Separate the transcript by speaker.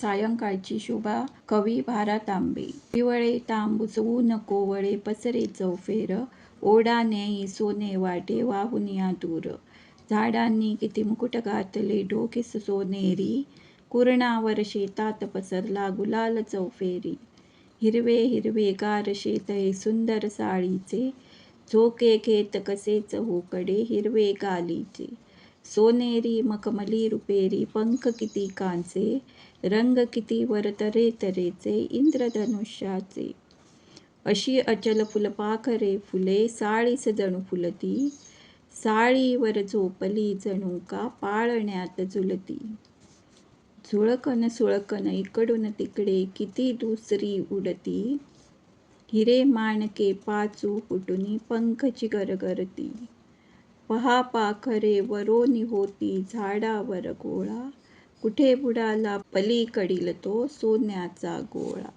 Speaker 1: सायंकाळची शोभा कवी भारा तांबे पिवळे तांब बुजवू नको वळे पसरे चौफेर. ओढा नेई सोने वाटे वाहुनिया दूर. झाडांनी किती मुकुट घातले डोके सोनेरी कुरणावर शेतात पसरला गुलाल चौफेरी. हिरवे हिरवे गार शेत हे सुंदर साळीचे. झोके घेत कसेच होकडे हिरवे गालीचे. सोनेरी मखमली रुपेरी पंख किती कांचे रंग किती वर तरे तरेचे इंद्रधनुष्याचे. अशी अचल फुलपाखरे फुले साळीस जणू फुलती. साळीवर झोपली जणू का पाळण्यात झुलती. झुळकण सुळकण इकडून तिकडे किती दुसरी उडती. हिरे माणके पाचू फुटुनी पंखची गरगरती पहा पाखरे वरोनी होती झाडावर गोळा. कुठे बुडाला पलीकडील तो सोन्याचा गोळा.